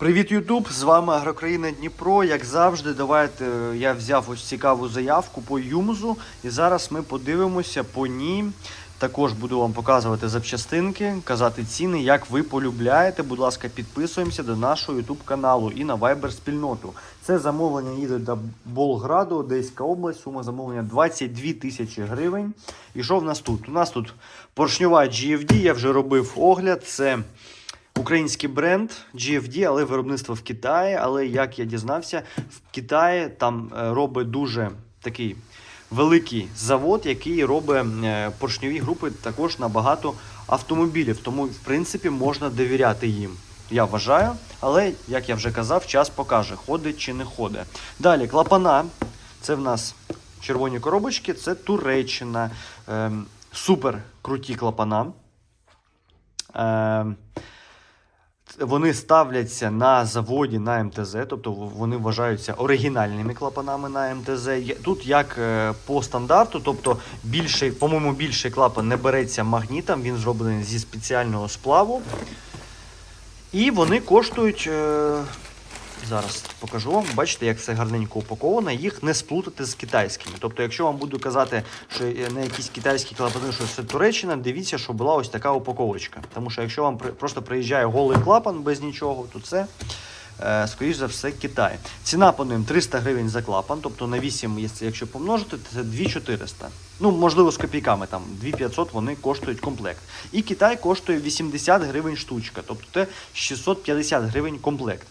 Привіт, Ютуб! З вами Агрокраїна Дніпро. Як завжди, давайте е, я взяв ось цікаву заявку по Юмзу. І зараз ми подивимося по ній. Також буду вам показувати запчастинки, казати ціни, як ви полюбляєте. Будь ласка, підписуємося до нашого Ютуб каналу і на Viber спільноту. Це замовлення їде до Болграду, Одеська область. Сума замовлення 22 тисячі гривень. І що в нас тут? У нас тут поршньова GFD, я вже робив огляд. Це Український бренд GFD, але виробництво в Китаї. Але як я дізнався, в Китаї там е, робить дуже такий великий завод, який робить е, поршньові групи також на багато автомобілів. Тому, в принципі, можна довіряти їм. Я вважаю, але як я вже казав, час покаже, ходить чи не ходить. Далі клапана. Це в нас червоні коробочки, це Туреччина. Ем, супер круті клапана. Ем, вони ставляться на заводі на МТЗ, тобто вони вважаються оригінальними клапанами на МТЗ. Тут як е, по стандарту, тобто більший, по-моєму, більший клапан не береться магнітом, він зроблений зі спеціального сплаву. І вони коштують. Зараз покажу вам, бачите, як це гарненько упаковано, їх не сплутати з китайськими. Тобто, якщо вам буду казати, що не якісь китайські клапани, що це Туреччина, дивіться, що була ось така упаковочка. Тому що якщо вам просто приїжджає голий клапан без нічого, то це, скоріш за все, Китай. Ціна по ним 300 гривень за клапан, тобто на 8, якщо- помножити, то це 2400. Ну, можливо, з копійками, там 2500 вони коштують комплект. І Китай коштує 80 гривень штучка, тобто це 650 гривень комплект.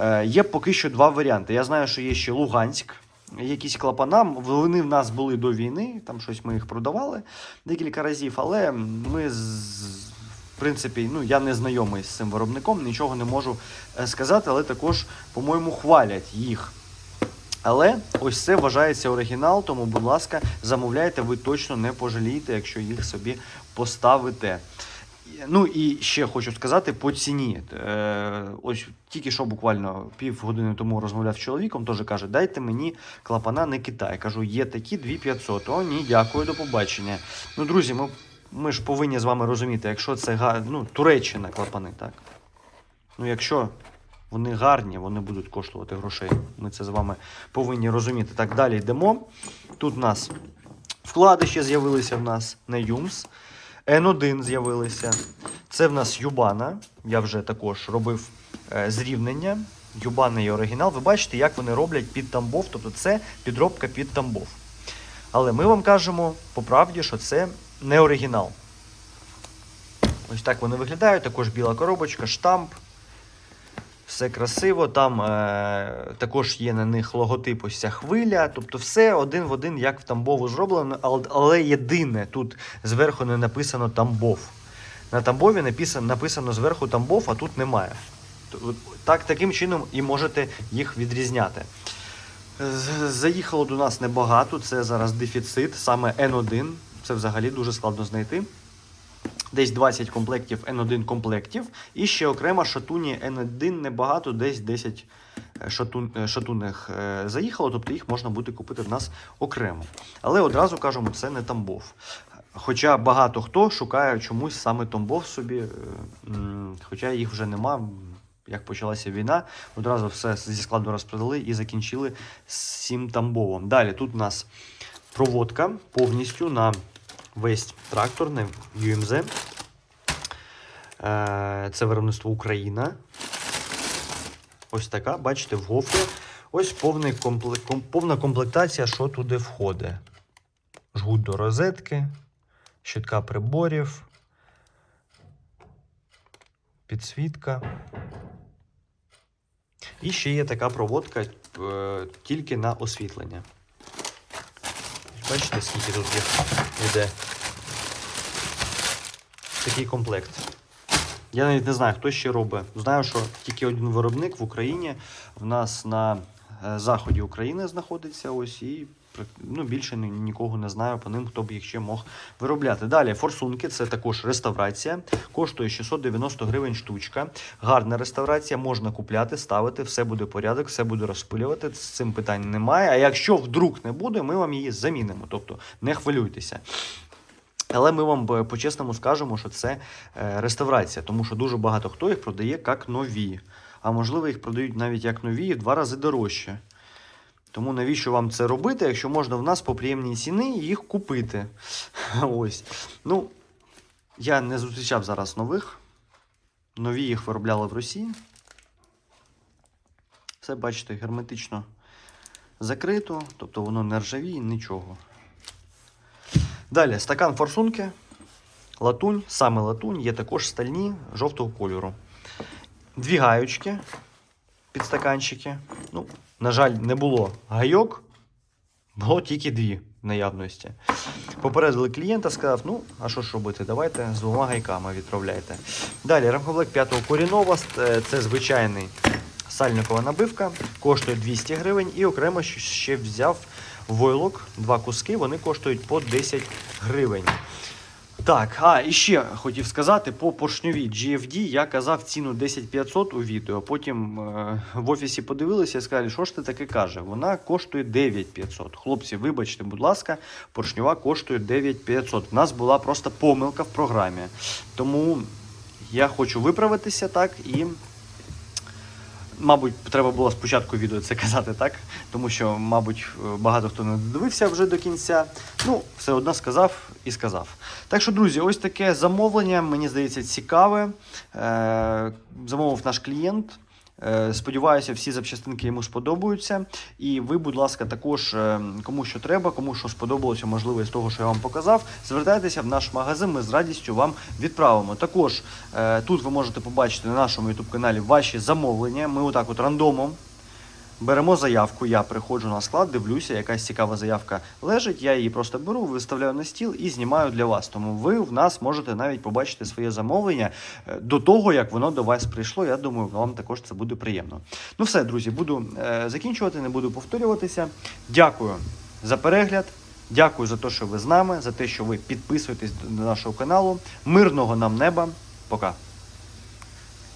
Е, є поки що два варіанти. Я знаю, що є ще Луганськ. Якісь клапана, вони в нас були до війни, там щось ми їх продавали декілька разів, але ми з- принципі, ну я не знайомий з цим виробником, нічого не можу е, сказати, але також, по-моєму, хвалять їх. Але ось це вважається оригінал, тому, будь ласка, замовляйте, ви точно не пожалієте, якщо їх собі поставите. Ну і ще хочу сказати по ціні. Е, ось тільки що буквально півгодини тому розмовляв з чоловіком, теж каже, дайте мені клапана не Китай. Кажу, є такі 2500. О, ні, дякую, до побачення. Ну, друзі, ми, ми ж повинні з вами розуміти, якщо це ну, Туреччина клапани, так. Ну, якщо вони гарні, вони будуть коштувати грошей. Ми це з вами повинні розуміти. Так, далі йдемо. Тут у нас вклади ще з'явилися в нас на Юмс. N1 з'явилися. Це в нас Юбана. Я вже також робив е, зрівнення. Юбана і оригінал. Ви бачите, як вони роблять під тамбов. Тобто це підробка під тамбов. Але ми вам кажемо по правді, що це не оригінал. Ось так вони виглядають. Також біла коробочка, штамп. Все красиво. Там е, також є на них логотип ось ця хвиля. Тобто все один в один, як в Тамбову зроблено, ал- але єдине тут зверху не написано Тамбов. На Тамбові написано, написано зверху Тамбов, а тут немає. Так, таким чином і можете їх відрізняти. Заїхало до нас небагато, це зараз дефіцит, саме N1. Це взагалі дуже складно знайти. Десь 20 комплектів N1 комплектів. І ще окремо шатуні N1 небагато, десь 10 шатун, е, шатунних е, заїхало, тобто їх можна буде купити в нас окремо. Але одразу кажемо, це не Тамбов. Хоча багато хто шукає чомусь саме Тамбов собі, е, хоча їх вже нема. Як почалася війна, одразу все зі складу розпродали і закінчили з цим Тамбовом. Далі тут у нас проводка повністю на весь трактор, на UMZ. Е, Це виробництво Україна. Ось така, бачите, в гофрі. Ось повний компле- ком- повна комплектація, що туди входить. Жгут до розетки, щитка приборів, підсвітка. І ще є така проводка е, тільки на освітлення. Бачите, скільки тут їх йде. Такий комплект. Я навіть не знаю, хто ще робить. Знаю, що тільки один виробник в Україні в нас на е, заході України знаходиться ось і ну, більше нікого не знаю по ним, хто б їх ще мог виробляти. Далі форсунки, це також реставрація. Коштує 690 гривень штучка. Гарна реставрація, можна купляти, ставити, все буде порядок, все буде розпилювати. З цим питань немає. А якщо вдруг не буде, ми вам її замінимо. Тобто не хвилюйтеся. Але ми вам е, по-чесному скажемо, що це е, реставрація, тому що дуже багато хто їх продає як нові. а можливо їх продають навіть як нові в два рази дорожче. Тому навіщо вам це робити, якщо можна в нас по приємній ціні їх купити? Ось. Ну, я не зустрічав зараз нових. Нові їх виробляли в Росії. Все, бачите, герметично закрито, тобто воно не ржавіє, нічого. Далі, стакан форсунки, латунь, саме латунь, є також стальні жовтого кольору. Дві гаючки, підстаканчики. Ну, на жаль, не було гайок, було тільки дві наявності. Попередили клієнта, сказав: ну, а що ж робити, давайте з двома гайками відправляйте. Далі, рамковлек п'ятого корінного, е, це звичайний сальникова набивка, коштує 200 гривень. І окремо ще взяв войлок, два куски, вони коштують по 10 гривень. Так, а і ще хотів сказати по поршньовій GFD я казав ціну 10500 у відео. Потім е, в офісі подивилися і сказали, що ж ти таке каже? Вона коштує 9500. Хлопці, вибачте, будь ласка, поршньова коштує 9500. У нас була просто помилка в програмі. Тому я хочу виправитися так і. Мабуть, треба було спочатку відео це казати так, тому що, мабуть, багато хто не дивився вже до кінця. Ну, все одно сказав і сказав. Так що, друзі, ось таке замовлення, мені здається, цікаве. Е, замовив наш клієнт. Е, Сподіваюся, всі запчастинки йому сподобаються. І ви, будь ласка, також е, кому що треба, кому що сподобалося, можливо, із того, що я вам показав, звертайтеся в наш магазин, ми з радістю вам відправимо. Також е, тут ви можете побачити на нашому youtube каналі ваші замовлення. Ми отак от рандомом. Беремо заявку, я приходжу на склад, дивлюся, якась цікава заявка лежить. Я її просто беру, виставляю на стіл і знімаю для вас. Тому ви в нас можете навіть побачити своє замовлення е, до того, як воно до вас прийшло. Я думаю, вам також це буде приємно. Ну все, друзі, буду е, закінчувати, не буду повторюватися. Дякую за перегляд. Дякую за те, що ви з нами, за те, що ви підписуєтесь до нашого каналу. Мирного нам неба. Пока.